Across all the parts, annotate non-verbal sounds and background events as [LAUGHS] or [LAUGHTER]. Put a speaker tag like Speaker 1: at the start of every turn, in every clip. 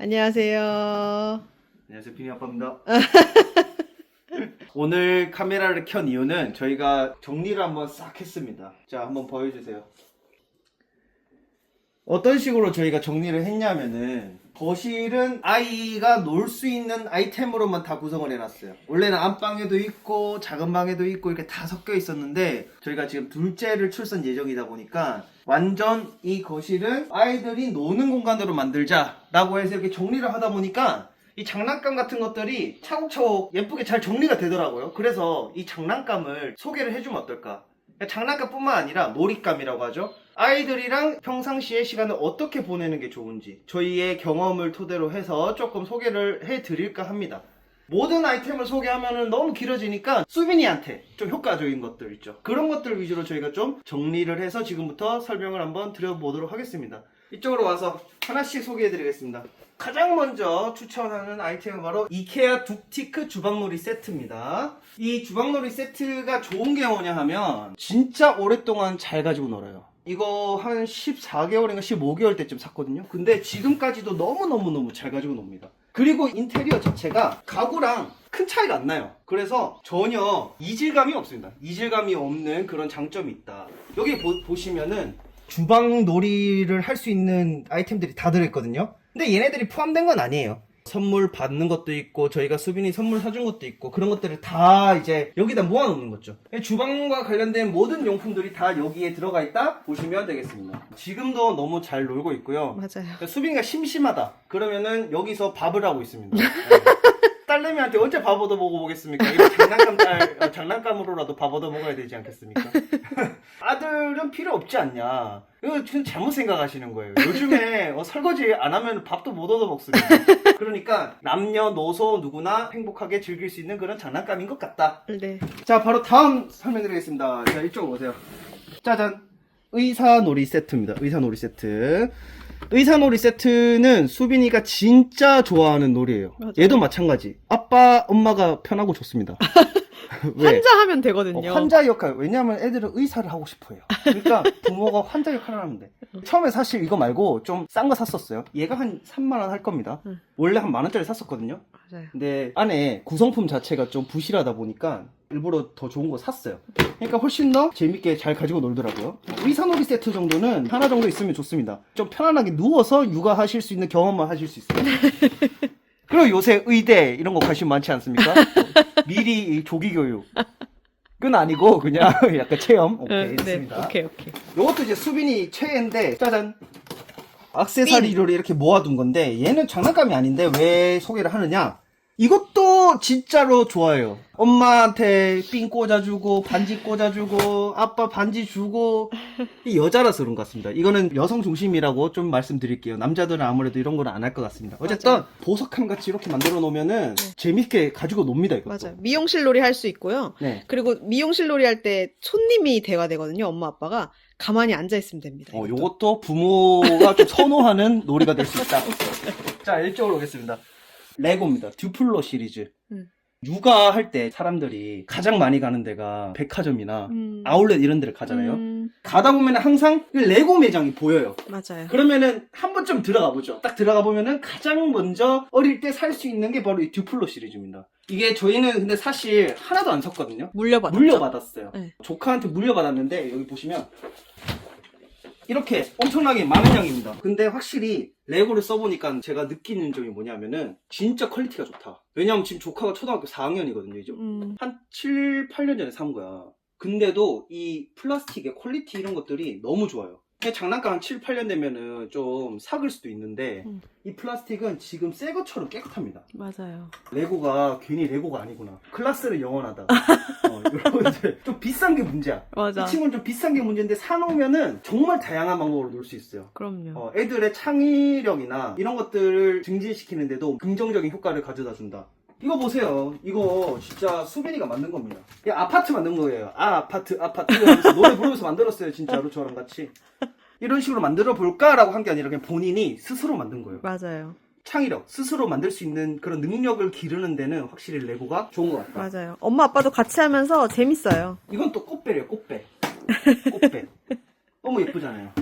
Speaker 1: 안녕하세요.
Speaker 2: 안녕하세요 비니 아빠입니다. [LAUGHS] 오늘 카메라를 켠 이유는 저희가 정리를 한번 싹 했습니다. 자 한번 보여주세요. 어떤 식으로 저희가 정리를 했냐면은 거실은 아이가 놀 수 있는 아이템으로만 다 구성을 해놨어요 원래는 안방에도 있고 작은 방에도 있고 이렇게 다 섞여 있었는데 저희가 지금 둘째를 출산 예정이다 보니까 완전 이 거실은 아이들이 노는 공간으로 만들자 라고 해서 이렇게 정리를 하다 보니까 이 장난감 같은 것들이 차곡차곡 예쁘게 잘 정리가 되더라고요. 그래서 이 장난감을 소개를 해주면 어떨까? 그러니까 장난감뿐만 아니라 놀잇감이라고 하죠. 아이들이랑 평상시에 시간을 어떻게 보내는 게 좋은지 저희의 경험을 토대로 해서 조금 소개를 해드릴까 합니다. 모든 아이템을 소개하면 너무 길어지니까 수빈이한테 좀 효과적인 것들 있죠. 그런 것들 위주로 저희가 좀 정리를 해서 지금부터 설명을 한번 드려보도록 하겠습니다. 이쪽으로 와서 하나씩 소개해드리겠습니다. 가장 먼저 추천하는 아이템은 바로 이케아 둑티크 주방놀이 세트입니다. 이 주방놀이 세트가 좋은 게 뭐냐 하면 진짜 오랫동안 잘 가지고 놀아요. 이거 한 14개월인가 15개월 때쯤 샀거든요. 근데 지금까지도 너무너무너무 잘 가지고 놉니다. 그리고 인테리어 자체가 가구랑 큰 차이가 안 나요. 그래서 전혀 이질감이 없습니다. 이질감이 없는 그런 장점이 있다. 여기 보, 보시면은 주방 놀이를 할 수 있는 아이템들이 다 들어있거든요. 근데 얘네들이 포함된 건 아니에요. 선물 받는 것도 있고 저희가 수빈이 선물 사준 것도 있고 그런 것들을 다 이제 여기다 모아놓는 거죠. 주방과 관련된 모든 용품들이 다 여기에 들어가 있다 보시면 되겠습니다. 지금도 너무 잘 놀고 있고요.
Speaker 1: 맞아요.
Speaker 2: 그러니까 수빈이가 심심하다. 그러면은 여기서 밥을 하고 있습니다. [LAUGHS] 네. 딸내미한테 언제 밥 얻어 먹어보겠습니까? 장난감 딸, 어, 장난감으로라도 밥 얻어 먹어야 되지 않겠습니까? [LAUGHS] [LAUGHS] 아들은 필요 없지 않냐. 이거 지금 잘못 생각하시는 거예요. 요즘에 어, [LAUGHS] 설거지 안 하면 밥도 못 얻어 먹습니다. 그러니까 남녀노소 누구나 행복하게 즐길 수 있는 그런 장난감인 것 같다.
Speaker 1: 네.
Speaker 2: 자, 바로 다음 설명드리겠습니다. 자, 이쪽으로 오세요. 짜잔. 의사놀이 세트입니다. 의사놀이 세트. 의사놀이 세트는 수빈이가 진짜 좋아하는 놀이에요.
Speaker 1: 맞아요.
Speaker 2: 얘도 마찬가지. 아빠, 엄마가 편하고 좋습니다. [LAUGHS] 왜?
Speaker 1: 환자 하면 되거든요.
Speaker 2: 어, 환자 역할. 왜냐하면 애들은 의사를 하고 싶어요. 그러니까 [LAUGHS] 부모가 환자 역할을 돼. 처음에 사실 이거 말고 좀 싼 거 샀었어요. 얘가 한 3만 원 할 겁니다.
Speaker 1: 응.
Speaker 2: 원래 한 만 원짜리 샀었거든요.
Speaker 1: 맞아요.
Speaker 2: 근데 안에 구성품 자체가 좀 부실하다 보니까 일부러 더 좋은 거 샀어요. 그러니까 훨씬 더 재밌게 잘 가지고 놀더라고요. 의사놀이 세트 정도는 하나 정도 있으면 좋습니다. 좀 편안하게 누워서 육아하실 수 있는 경험만 하실 수 있어요. [LAUGHS] 그리고 요새 의대 이런 거 관심 많지 않습니까? 미리 이 조기 교육. 그건 아니고 그냥 [LAUGHS] 약간 체험 오케이
Speaker 1: 네,
Speaker 2: 있습니다.
Speaker 1: 오케이, 오케이.
Speaker 2: 요것도 이제 수빈이 최애인데 짜잔 액세서리를 이렇게 모아둔 건데 얘는 장난감이 아닌데 왜 소개를 하느냐 이것 도 진짜로 좋아해요 엄마한테 핀 꽂아주고 반지 꽂아주고 아빠 반지 주고 이 여자라서 그런 것 같습니다 이거는 여성 중심이라고 좀 말씀드릴게요 남자들은 아무래도 이런 거는 안할 것 같습니다 어쨌든
Speaker 1: 맞아요.
Speaker 2: 보석함 같이 이렇게 만들어 놓으면은 재밌게 가지고 놉니다 이것도
Speaker 1: 맞아요. 미용실 놀이 할 수 있고요.
Speaker 2: 네.
Speaker 1: 그리고 미용실 놀이 할 때 손님이 대화 되거든요. 엄마 아빠가 가만히 앉아 있으면 됩니다.
Speaker 2: 어,
Speaker 1: 이것도.
Speaker 2: 부모가 좀 선호하는 놀이가 될 수 있다. [LAUGHS] 자, 일적으로 오겠습니다. 레고입니다. 듀플로 시리즈.
Speaker 1: 음.
Speaker 2: 육아할 때 사람들이 가장 많이 가는 데가 백화점이나
Speaker 1: 음.
Speaker 2: 아울렛 이런 데를 가잖아요.
Speaker 1: 음,
Speaker 2: 가다 보면 항상 이 레고 매장이 보여요.
Speaker 1: 맞아요.
Speaker 2: 그러면은 한 번쯤 들어가 보죠. 딱 들어가 보면은 가장 먼저 어릴 때 살 수 있는 게 바로 이 듀플로 시리즈입니다. 이게 저희는 근데 사실 하나도 안 샀거든요.
Speaker 1: 물려받았죠.
Speaker 2: 물려받았어요.
Speaker 1: 네.
Speaker 2: 조카한테 물려받았는데 여기 보시면 이렇게 엄청나게 많은 양입니다. 근데 확실히 레고를 써보니까 제가 느끼는 점이 뭐냐면은 진짜 퀄리티가 좋다. 왜냐면 지금 조카가 초등학교 4학년이거든요. 이제
Speaker 1: 음,
Speaker 2: 한 7, 8년 전에 산 거야. 근데도 이 플라스틱의 퀄리티 이런 것들이 너무 좋아요. 그냥 장난감 한 7, 8년 되면은 좀 삭을 수도 있는데
Speaker 1: 음.
Speaker 2: 이 플라스틱은 지금 새 것처럼 깨끗합니다.
Speaker 1: 맞아요.
Speaker 2: 레고가 괜히 레고가 아니구나. 클라스는 영원하다. [LAUGHS] 어, 여러분들 좀 비싼 게 문제야.
Speaker 1: 맞아.
Speaker 2: 이 친구는 좀 비싼 게 문제인데 사놓으면은 정말 다양한 방법으로 놀 수 있어요.
Speaker 1: 그럼요.
Speaker 2: 어, 애들의 창의력이나 이런 것들을 증진시키는데도 긍정적인 효과를 가져다 준다. 이거 보세요. 이거 진짜 수빈이가 만든 겁니다. 이 아파트 만든 거예요. 아, 아파트, 아파트. 하면서 노래 부르면서 만들었어요. 진짜로 저랑 같이. 이런 식으로 만들어 볼까라고 한 게 아니라 그냥 본인이 스스로 만든 거예요.
Speaker 1: 맞아요.
Speaker 2: 창의력, 스스로 만들 수 있는 그런 능력을 기르는 데는 확실히 레고가 좋은 것 같다.
Speaker 1: 맞아요. 엄마 아빠도 같이 하면서 재밌어요.
Speaker 2: 이건 또 꽃배래요, 꽃배. 꽃배. [LAUGHS] 너무 예쁘잖아요.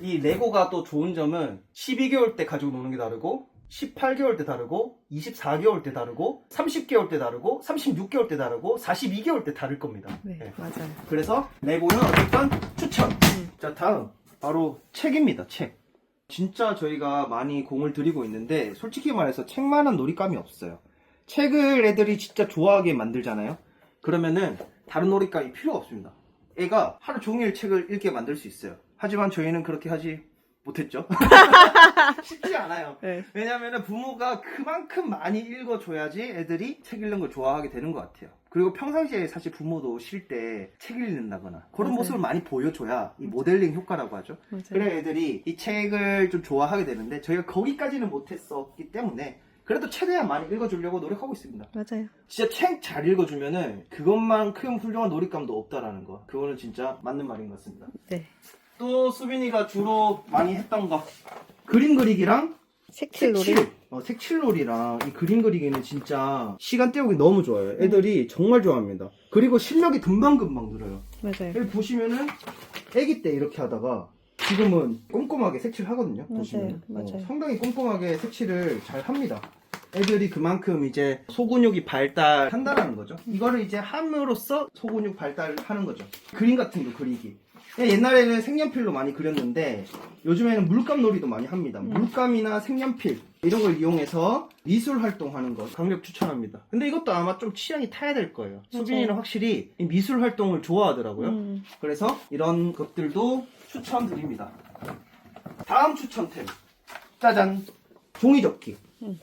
Speaker 2: 이 레고가 또 좋은 점은 12개월 때 가지고 노는 게 다르고 18개월 때 다르고 24개월 때 다르고 30개월 때 다르고 36개월 때 다르고 42개월 때 다를 겁니다.
Speaker 1: 네,
Speaker 2: 네.
Speaker 1: 맞아요.
Speaker 2: 그래서 레고는 어쨌든 추천.
Speaker 1: 음.
Speaker 2: 자 다음 바로 책입니다. 책. 진짜 저희가 많이 공을 들이고 있는데 솔직히 말해서 책만한 놀잇감이 없어요. 책을 애들이 진짜 좋아하게 만들잖아요. 그러면은 다른 놀잇감이 필요가 없습니다. 애가 하루 종일 책을 읽게 만들 수 있어요. 하지만 저희는 그렇게 하지 못했죠. [LAUGHS] 쉽지 않아요.
Speaker 1: 네.
Speaker 2: 왜냐면은 부모가 그만큼 많이 읽어줘야지 애들이 책 읽는 걸 좋아하게 되는 것 같아요. 그리고 평상시에 사실 부모도 쉴 때 책 읽는다거나 그런
Speaker 1: 맞아요.
Speaker 2: 모습을 많이 보여줘야 이 모델링 효과라고 하죠.
Speaker 1: 맞아요.
Speaker 2: 그래 애들이 이 책을 좀 좋아하게 되는데 저희가 거기까지는 못했었기 때문에 그래도 최대한 많이 읽어주려고 노력하고 있습니다.
Speaker 1: 맞아요.
Speaker 2: 진짜 책 잘 읽어주면은 그것만큼 훌륭한 놀잇감도 없다라는 거. 그거는 진짜 맞는 말인 것 같습니다.
Speaker 1: 네.
Speaker 2: 또 수빈이가 주로 많이 했던 거 그림 그리기랑
Speaker 1: 색칠놀이.
Speaker 2: 색칠. 어, 색칠놀이랑 이 그림 그리기는 진짜 시간 때우기 너무 좋아요. 애들이 정말 좋아합니다. 그리고 실력이 금방금방 늘어요.
Speaker 1: 맞아요.
Speaker 2: 여기 보시면은 아기 때 이렇게 하다가 지금은 꼼꼼하게 색칠하거든요.
Speaker 1: 맞아요.
Speaker 2: 보시면
Speaker 1: 맞아요.
Speaker 2: 상당히 꼼꼼하게 색칠을 잘 합니다. 애들이 그만큼 이제 소근육이 발달한다라는 거죠. 이거를 이제 함으로써 소근육 발달을 하는 거죠. 그림 같은 거 그리기. 예, 옛날에는 색연필로 많이 그렸는데 요즘에는 물감 놀이도 많이 합니다.
Speaker 1: 음.
Speaker 2: 물감이나 색연필 이런 걸 이용해서 미술 활동하는 거 강력 추천합니다. 근데 이것도 아마 좀 취향이 타야 될
Speaker 1: 거예요.
Speaker 2: 수빈이는 확실히 이 미술 활동을 좋아하더라고요.
Speaker 1: 음.
Speaker 2: 그래서 이런 것들도 추천드립니다. 다음 추천템. 짜잔. 종이접기.
Speaker 1: 음.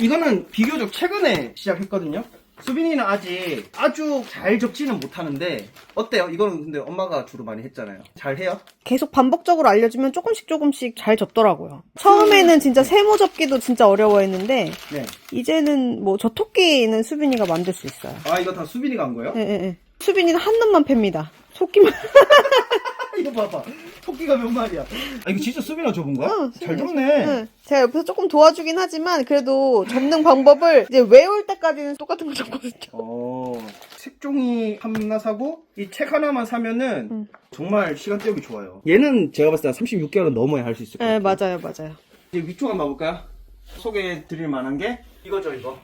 Speaker 2: 이거는 비교적 최근에 시작했거든요. 수빈이는 아직 아주 잘 접지는 못하는데 어때요? 이거는 근데 엄마가 주로 많이 했잖아요. 잘 해요?
Speaker 1: 계속 반복적으로 알려주면 조금씩 조금씩 잘 접더라고요. 처음에는 진짜 세모 접기도 진짜 어려워했는데
Speaker 2: 네.
Speaker 1: 이제는 뭐 저 토끼는 수빈이가 만들 수 있어요.
Speaker 2: 아 이거 다 수빈이가 한 거예요?
Speaker 1: 예, 예, 예. 수빈이는 한 놈만 팹니다. 토끼만. [LAUGHS]
Speaker 2: 이거 봐봐. 토끼가 몇 마리야? 아 이거 진짜 수빈이가 접은 거야?
Speaker 1: 응,
Speaker 2: 잘 접네.
Speaker 1: 응. 제가 옆에서 조금 도와주긴 하지만 그래도 접는 방법을 이제 외울 때까지는 똑같은 걸 접거든요.
Speaker 2: 어, 색종이 하나 사고 이 책 하나만 사면은
Speaker 1: 음.
Speaker 2: 정말 시간 때우기 좋아요. 얘는 제가 봤을 때 36개월은 넘어야 할 수 있을 것
Speaker 1: 네,
Speaker 2: 같아요.
Speaker 1: 맞아요, 맞아요.
Speaker 2: 이제 위쪽 한번 봐볼까요? 소개해 드릴 만한 게 이거죠, 이거.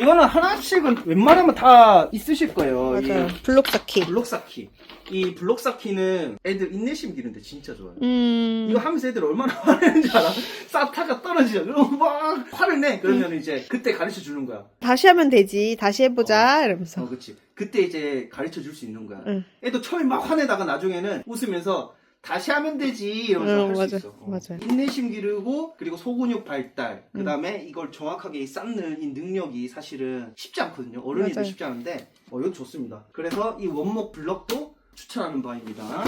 Speaker 2: 이거는 하나씩은 웬만하면 다 있으실 거예요.
Speaker 1: 맞아요.
Speaker 2: 이
Speaker 1: 블록 쌓기.
Speaker 2: 블록 쌓기. 이 블록 쌓기는 애들 인내심 기르는데 진짜 좋아요.
Speaker 1: 음.
Speaker 2: 이거 하면서 애들 얼마나 [LAUGHS] 화내는지 알아? 싸타가 떨어지죠. 그럼 막 화를 내. 그러면 이제 그때 가르쳐 주는 거야.
Speaker 1: 다시 하면 되지. 다시 해보자. 이러면서.
Speaker 2: 어, 그치. 그때 이제 가르쳐 줄 수 있는 거야.
Speaker 1: 응.
Speaker 2: 애도 처음에 막 화내다가 나중에는 웃으면서 다시 하면 되지 이러면서
Speaker 1: 응,
Speaker 2: 할 수
Speaker 1: 맞아,
Speaker 2: 있어. 어.
Speaker 1: 맞아요.
Speaker 2: 인내심 기르고 그리고 소근육 발달.
Speaker 1: 응.
Speaker 2: 그다음에 이걸 정확하게 쌓는 이 능력이 사실은 쉽지 않거든요. 어른이 도
Speaker 1: 맞아요.
Speaker 2: 쉽지 않은데 어, 이거 좋습니다. 그래서 이 원목 블럭도 추천하는 바입니다.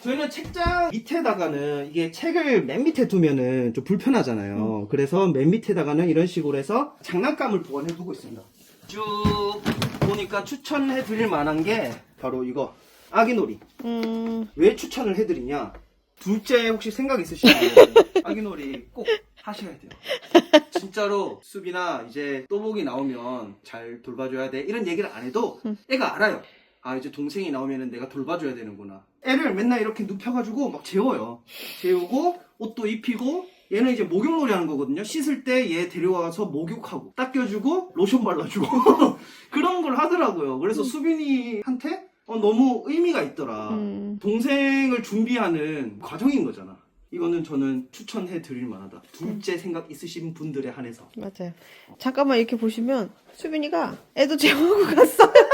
Speaker 2: 저희는 책장 밑에다가는 이게 책을 맨 밑에 두면은 좀 불편하잖아요. 그래서 맨 밑에다가는 이런 식으로 해서 장난감을 보관해 두고 있습니다. 쭉 보니까 추천해 드릴 만한 게 바로 이거 아기놀이.
Speaker 1: 음.
Speaker 2: 왜 추천을 해드리냐? 둘째 혹시 생각 있으시면 [LAUGHS] 아기놀이 꼭 하셔야 돼요. 진짜로 수비나 이제 또복이 나오면 잘 돌봐줘야 돼 이런 얘기를 안 해도
Speaker 1: 음.
Speaker 2: 애가 알아요. 아 이제 동생이 나오면 내가 돌봐줘야 되는구나. 애를 맨날 이렇게 눕혀가지고 막 재워요. 재우고 옷도 입히고 얘는 이제 목욕놀이 하는 거거든요. 씻을 때 얘 데려와서 목욕하고 닦여주고 로션 발라주고 [LAUGHS] 그런 걸 하더라고요. 그래서 수빈이한테 어, 너무 의미가 있더라.
Speaker 1: 음.
Speaker 2: 동생을 준비하는 과정인 거잖아. 이거는 저는 추천해 드릴 만하다. 둘째 생각 있으신 분들에 한해서.
Speaker 1: 맞아요. 잠깐만 이렇게 보시면 수빈이가 애도 재우고 갔어.
Speaker 2: 요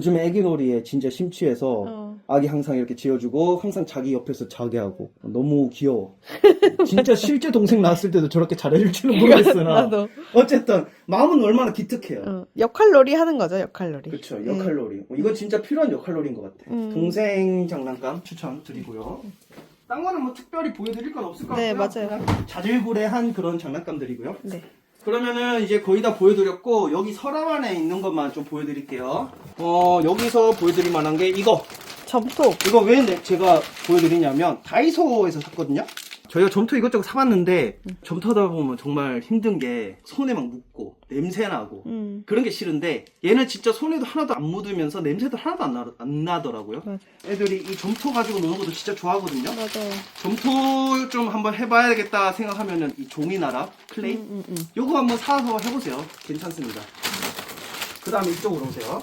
Speaker 2: 즘에 애기 놀이에 진짜 심취해서
Speaker 1: 어.
Speaker 2: 아기 항상 이렇게 지어주고 항상 자기 옆에서 자게 하고 너무 귀여워. [LAUGHS] 진짜 실제 동생 낳았을 때도 저렇게 잘해줄지는 [LAUGHS] 모르겠으나
Speaker 1: 나도.
Speaker 2: 어쨌든 마음은 얼마나 기특해요.
Speaker 1: 어. 역할놀이 하는 거죠, 역할놀이.
Speaker 2: 그렇죠.
Speaker 1: 음.
Speaker 2: 역할놀이. 어, 이건 진짜 필요한 역할놀이인 것 같아.
Speaker 1: 음.
Speaker 2: 동생 장난감 추천드리고요. 딴 거는 뭐 특별히 보여드릴 건 없을 것 같고요.
Speaker 1: 네, 맞아요.
Speaker 2: 그냥 자질구레한 그런 장난감들이고요.
Speaker 1: 네.
Speaker 2: 그러면은 이제 거의 다 보여드렸고 여기 서랍 안에 있는 것만 좀 보여드릴게요. 어 여기서 보여드릴 만한 게 이거.
Speaker 1: 점토.
Speaker 2: 이거 왜 내- 제가 보여드리냐면 다이소에서 샀거든요. 저희가 점토 이것저것 사봤는데 점토 하다 보면 정말 힘든 게 손에 막 묻고 냄새 나고
Speaker 1: 음.
Speaker 2: 그런 게 싫은데 얘는 진짜 손에도 하나도 안 묻으면서 냄새도 하나도 안, 나, 안 나더라고요.
Speaker 1: 맞아.
Speaker 2: 애들이 이 점토 가지고 노는 것도 진짜 좋아하거든요.
Speaker 1: 맞아요.
Speaker 2: 점토 좀 한번 해봐야겠다 생각하면은 이 종이나라 클레이
Speaker 1: 음, 음, 음.
Speaker 2: 요거 한번 사서 해보세요. 괜찮습니다. 그 다음에 이쪽으로 오세요.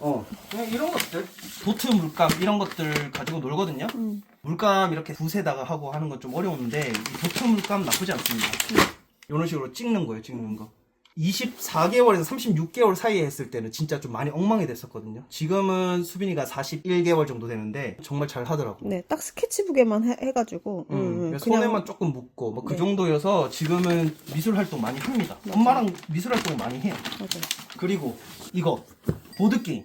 Speaker 2: 어, 그냥 이런 것들, 도트 물감 이런 것들 가지고 놀거든요.
Speaker 1: 음.
Speaker 2: 물감 이렇게 붓에다가 하고 하는 건 좀 어려운데 이 도트 물감 나쁘지 않습니다. 이런 식으로 찍는 거예요, 찍는 거. 24개월에서 36개월 사이에 했을 때는 진짜 좀 많이 엉망이 됐었거든요. 지금은 수빈이가 41개월 정도 되는데 정말 잘 하더라고.
Speaker 1: 네, 딱 스케치북에만 해, 해가지고.
Speaker 2: 음,
Speaker 1: 음,
Speaker 2: 그래서
Speaker 1: 그냥-
Speaker 2: 손에만 조금 묻고 뭐그
Speaker 1: 네.
Speaker 2: 정도여서 지금은 미술 활동 많이 합니다. 엄마랑 미술 활동 많이 해요.
Speaker 1: 맞아요.
Speaker 2: 그리고 이거 보드 게임.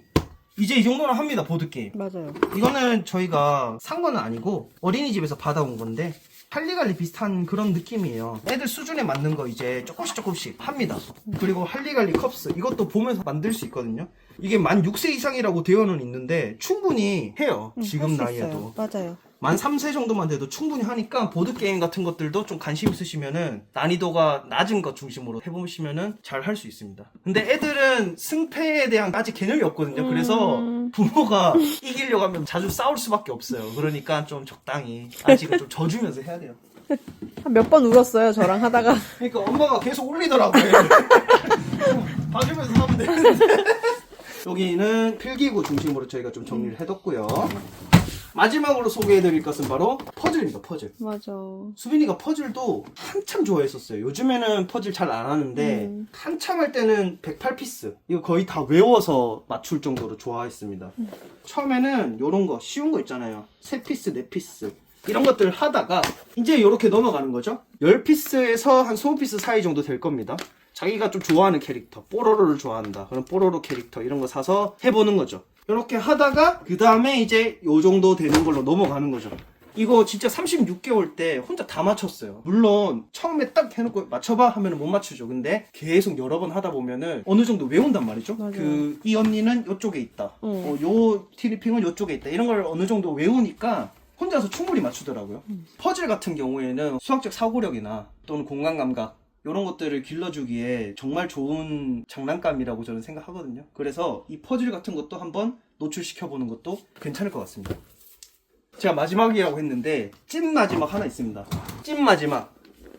Speaker 2: 이제 이 정도는 합니다. 보드 게임.
Speaker 1: 맞아요.
Speaker 2: 이거는 저희가 산 거는 아니고 어린이집에서 받아온 건데 할리갈리 비슷한 그런 느낌이에요. 애들 수준에 맞는 거 이제 조금씩 조금씩 합니다. 그리고 할리갈리 컵스 이것도 보면서 만들 수 있거든요. 이게 만 6세 이상이라고 되어는 있는데 충분히 해요.
Speaker 1: 음,
Speaker 2: 지금
Speaker 1: 할수
Speaker 2: 나이에도.
Speaker 1: 맞아요.
Speaker 2: 만 3세 정도만 돼도 충분히 하니까 보드게임 같은 것들도 좀 관심 있으시면은 난이도가 낮은 것 중심으로 해보시면은 잘 할 수 있습니다. 근데 애들은 승패에 대한 아직 개념이 없거든요. 그래서
Speaker 1: 음.
Speaker 2: 부모가 [LAUGHS] 이기려고 하면 자주 싸울 수밖에 없어요. 그러니까 좀 적당히 아직은 좀 져주면서 해야 돼요.
Speaker 1: 한 몇 번 울었어요, 저랑 하다가. [LAUGHS]
Speaker 2: 그러니까 엄마가 계속 올리더라고요. [LAUGHS] 봐주면서 하면 되는데. 여기는 필기구 중심으로 저희가 좀 정리를 해뒀고요. 마지막으로 소개해드릴 것은 바로 퍼즐입니다, 퍼즐.
Speaker 1: 맞아.
Speaker 2: 수빈이가 퍼즐도 한참 좋아했었어요. 요즘에는 퍼즐 잘 안 하는데
Speaker 1: 음.
Speaker 2: 한참 할 때는 108피스 이거 거의 다 외워서 맞출 정도로 좋아했습니다. 처음에는 요런 거 쉬운 거 있잖아요. 3피스, 4피스 이런 것들 하다가 이제 이렇게 넘어가는 거죠. 10피스에서 한 20피스 사이 정도 될 겁니다. 자기가 좀 좋아하는 캐릭터, 뽀로로를 좋아한다. 그럼 뽀로로 캐릭터 이런 거 사서 해보는 거죠. 이렇게 하다가 그 다음에 이제 요 정도 되는 걸로 넘어가는 거죠. 이거 진짜 36개월 때 혼자 다 맞췄어요. 물론 처음에 딱 해놓고 맞춰봐 하면 못 맞추죠. 근데 계속 여러 번 하다 보면은 어느 정도 외운단 말이죠. 그 이 언니는 이쪽에 있다.
Speaker 1: 응.
Speaker 2: 어, 요 티리핑은 이쪽에 있다. 이런 걸 어느 정도 외우니까 혼자서 충분히 맞추더라고요. 퍼즐 같은 경우에는 수학적 사고력이나 또는 공간 감각 이런 것들을 길러주기에 정말 좋은 장난감이라고 저는 생각하거든요. 그래서 이 퍼즐 같은 것도 한번 노출시켜보는 것도 괜찮을 것 같습니다. 제가 마지막이라고 했는데 찐 마지막 하나 있습니다. 찐 마지막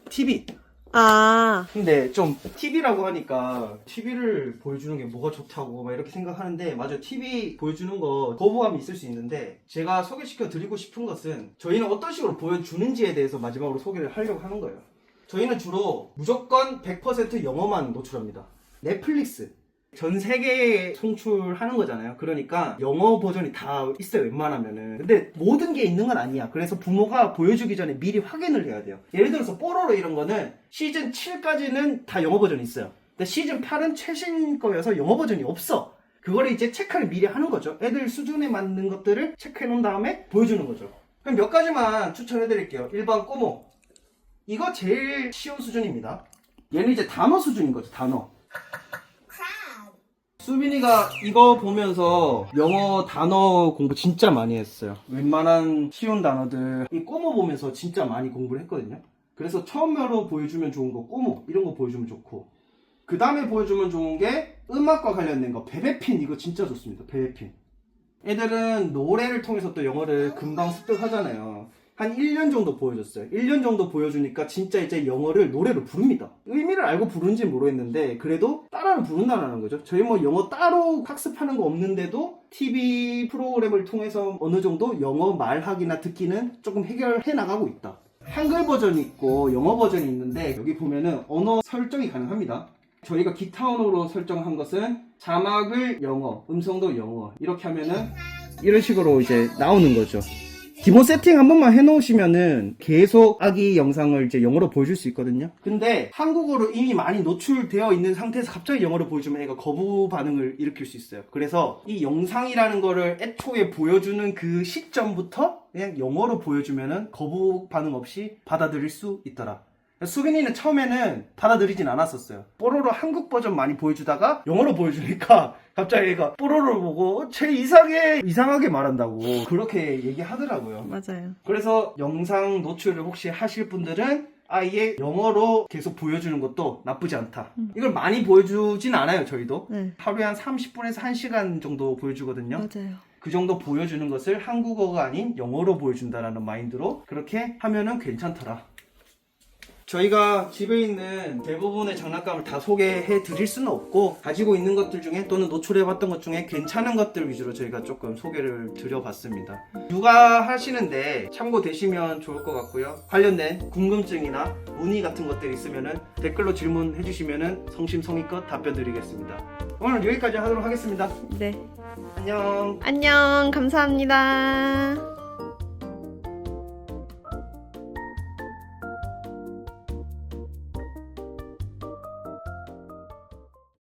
Speaker 2: TV.
Speaker 1: 아,
Speaker 2: 근데 좀 TV라고 하니까 TV를 보여주는 게 뭐가 좋다고 막 이렇게 생각하는데 맞아 TV 보여주는 거 거부감이 있을 수 있는데 제가 소개시켜 드리고 싶은 것은 저희는 어떤 식으로 보여주는지에 대해서 마지막으로 소개를 하려고 하는 거예요. 저희는 주로 무조건 100% 영어만 노출합니다. 넷플릭스 전 세계에 송출하는 거잖아요. 그러니까 영어 버전이 다 있어요, 웬만하면은. 근데 모든 게 있는 건 아니야. 그래서 부모가 보여주기 전에 미리 확인을 해야 돼요. 예를 들어서 뽀로로 이런 거는 시즌 7까지는 다 영어 버전이 있어요. 근데 시즌 8은 최신 거여서 영어 버전이 없어. 그거를 이제 체크를 미리 하는 거죠. 애들 수준에 맞는 것들을 체크해 놓은 다음에 보여주는 거죠. 그럼 몇 가지만 추천해 드릴게요. 1번 꼬모. 이거 제일 쉬운 수준입니다. 얘는 이제 단어 수준인 거죠, 단어. 수빈이가 이거 보면서 영어 단어 공부 진짜 많이 했어요. 웬만한 쉬운 단어들 이 꼬모 보면서 진짜 많이 공부를 했거든요. 그래서 처음으로 보여주면 좋은 거 꼬모 이런 거 보여주면 좋고 그 다음에 보여주면 좋은 게 음악과 관련된 거 베베핀 이거 진짜 좋습니다. 베베핀. 애들은 노래를 통해서 또 영어를 금방 습득하잖아요. 한 1년 정도 보여줬어요. 1년 정도 보여주니까 진짜 이제 영어를 노래로 부릅니다. 의미를 알고 부르는지 모르겠는데 그래도 따라는 부른다는 거죠. 저희 뭐 영어 따로 학습하는 거 없는데도 TV 프로그램을 통해서 어느 정도 영어 말하기나 듣기는 조금 해결해 나가고 있다. 한글 버전이 있고 영어 버전이 있는데 여기 보면은 언어 설정이 가능합니다. 저희가 기타 언어로 설정한 것은 자막을 영어, 음성도 영어 이렇게 하면은 이런 식으로 이제 나오는 거죠. 기본 세팅 한 번만 해놓으시면은 계속 아기 영상을 이제 영어로 보여줄 수 있거든요. 근데 한국어로 이미 많이 노출되어 있는 상태에서 갑자기 영어로 보여주면 애가 거부 반응을 일으킬 수 있어요. 그래서 이 영상이라는 거를 애초에 보여주는 그 시점부터 그냥 영어로 보여주면은 거부 반응 없이 받아들일 수 있더라. 수빈이는 처음에는 받아들이진 않았었어요. 뽀로로 한국 버전 많이 보여주다가 영어로 보여주니까 [LAUGHS] 갑자기 얘가 뽀로로를 보고 쟤 이상해 이상하게 말한다고 그렇게 얘기하더라고요.
Speaker 1: 맞아요.
Speaker 2: 그래서 영상 노출을 혹시 하실 분들은 아예 영어로 계속 보여주는 것도 나쁘지 않다. 이걸 많이 보여주진 않아요, 저희도.
Speaker 1: 네.
Speaker 2: 하루에 한 30분에서 1시간 정도 보여주거든요.
Speaker 1: 맞아요.
Speaker 2: 그 정도 보여주는 것을 한국어가 아닌 영어로 보여준다라는 마인드로 그렇게 하면은 괜찮더라. 저희가 집에 있는 대부분의 장난감을 다 소개해 드릴 수는 없고 가지고 있는 것들 중에 또는 노출해 봤던 것 중에 괜찮은 것들 위주로 저희가 조금 소개를 드려봤습니다. 육아 하시는데 참고되시면 좋을 것 같고요. 관련된 궁금증이나 문의 같은 것들이 있으면은 댓글로 질문해 주시면은 성심성의껏 답변 드리겠습니다. 오늘 여기까지 하도록 하겠습니다.
Speaker 1: 네.
Speaker 2: 안녕.
Speaker 1: 안녕. 감사합니다.